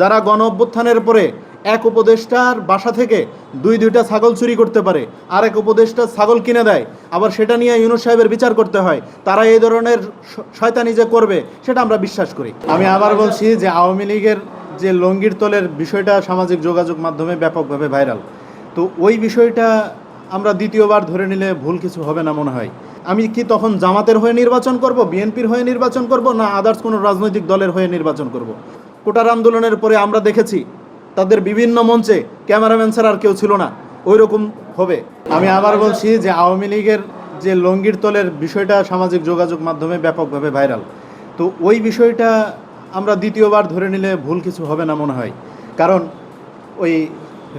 যারা গণ অভ্যুত্থানের পরে এক উপদেষ্টার বাসা থেকে দুই দুইটা ছাগল চুরি করতে পারে আর এক উপদেষ্টা ছাগল কিনে দেয়, আবার সেটা নিয়ে ইউনুস সাহেবের বিচার করতে হয়, তারা এই ধরনের শয়তানি যে করবে, সেটা আমরা বিশ্বাস করি। আমি আবার বলছি যে আওয়ামী লীগের যে লঙ্গির তলের বিষয়টা সামাজিক যোগাযোগ মাধ্যমে ব্যাপকভাবে ভাইরাল। তো ওই বিষয়টা আমরা দ্বিতীয়বার ধরে নিলে ভুল কিছু হবে না মনে হয়। আমি কি তখন জামাতের হয়ে নির্বাচন করব, বিএনপির হয়ে নির্বাচন করব, না আদার্স কোনো রাজনৈতিক দলের হয়ে নির্বাচন করব? কোটার আন্দোলনের পরে আমরা দেখেছি তাদের বিভিন্ন মঞ্চে ক্যামেরাম্যান ছাড়া আর কেউ ছিল না। ওই রকম হবে। আমি আবার বলছি যে আওয়ামী লীগের যে লঙ্গির তলের বিষয়টা সামাজিক যোগাযোগ মাধ্যমে ব্যাপকভাবে ভাইরাল। তো ওই বিষয়টা আমরা দ্বিতীয়বার ধরে নিলে ভুল কিছু হবে না মনে হয়। কারণ ওই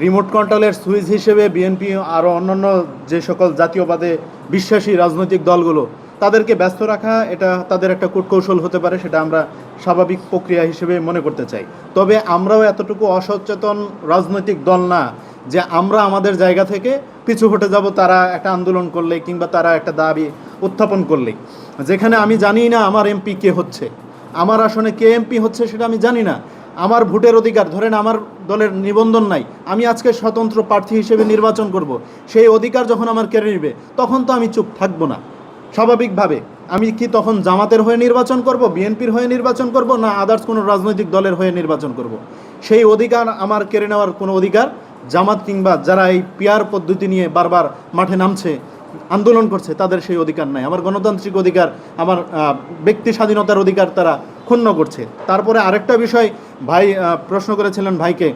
রিমোট কন্ট্রোলের সুইচ হিসেবে বিএনপি আরও অন্যান্য যে সকল জাতীয়বাদে বিশ্বাসী রাজনৈতিক দলগুলো তাদেরকে ব্যস্ত রাখা, এটা তাদের একটা কূটকৌশল হতে পারে, সেটা আমরা স্বাভাবিক প্রক্রিয়া হিসেবে মনে করতে চাই। তবে আমরাও এতটুকু অসচেতন রাজনৈতিক দল না যে আমরা আমাদের জায়গা থেকে পিছু হটে যাব, তারা একটা আন্দোলন করলে কিংবা তারা একটা দাবি উত্থাপন করলে। যেখানে আমি জানি না আমার এমপি কে হচ্ছে, আমার আসনে কে এমপি হচ্ছে সেটা আমি জানি না। আমার ভোটের অধিকার, ধরেন আমার দলের নিবন্ধন নাই, আমি আজকে স্বতন্ত্র প্রার্থী হিসেবে নির্বাচন করব, সেই অধিকার যখন আমার কেড়ে নিবে, তখন তো আমি চুপ থাকব না। স্বাভাবিকভাবে। আমি কি তখন জামাতের হয়ে নির্বাচন করব, বিএনপির হয়ে নির্বাচন করব, না আদার্স কোনো রাজনৈতিক দলের হয়ে নির্বাচন করব? সেই অধিকার আমার কেড়ে নেওয়ার কোনো অধিকার জামাত কিংবা যারা এই পিয়ার পদ্ধতি নিয়ে বারবার মাঠে নামছে, আন্দোলন করছে, তাদের সেই অধিকার নাই। আমার গণতান্ত্রিক অধিকার, আমার ব্যক্তি স্বাধীনতার অধিকার তারা ক্ষুণ্ণ করছে। তারপরে আরেকটা বিষয়, ভাই প্রশ্ন করেছিলেন ভাইকে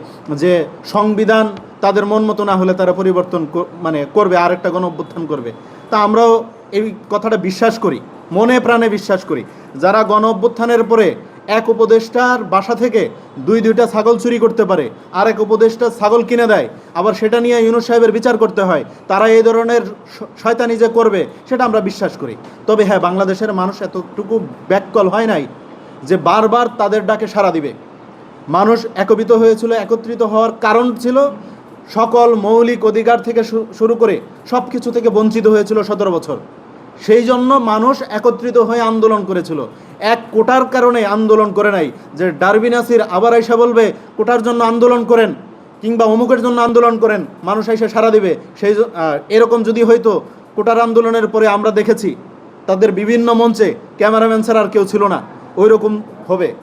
যে সংবিধান তাদের মন মতো না হলে তারা পরিবর্তন মানে করবে, আরেকটা গণ অভ্যুত্থান করবে। তা আমরাও এই কথাটা বিশ্বাস করি, মনে প্রাণে বিশ্বাস করি। যারা গণ অভ্যুত্থানের পরে এক উপদেষ্টার বাসা থেকে দুই দুইটা ছাগল চুরি করতে পারে আর এক উপদেষ্টা ছাগল কিনে দেয়, আবার সেটা নিয়ে ইউনুস সাহেবের বিচার করতে হয়, তারা এই ধরনের শয়তানি যে করবে, সেটা আমরা বিশ্বাস করি। তবে হ্যাঁ বাংলাদেশের মানুষ এতটুকু ব্যাককল হয় নাই যে বারবার তাদের ডাকে সাড়া দিবে। মানুষ একবিত হয়েছিল, একত্রিত হওয়ার কারণ ছিল সকল মৌলিক অধিকার থেকে শুরু করে সব কিছু থেকে বঞ্চিত হয়েছিল সতেরো বছর। সেই জন্য মানুষ একত্রিত হয়ে আন্দোলন করেছিল। এক কোটার কারণে আন্দোলন করে নাই। যে ডারবিনাসির আবার এসে বলবে, কোটার জন্য আন্দোলন করেন কিংবা অমুকের জন্য আন্দোলন করেন, মানুষ এসে সারা দিবে। সেই এরকম যদি হয়তো কোটার আন্দোলনের পরে আমরা দেখেছি, তাদের বিভিন্ন মঞ্চে ক্যামেরাম্যান ছাড়া আর কেউ ছিল না। ওই রকম হবে।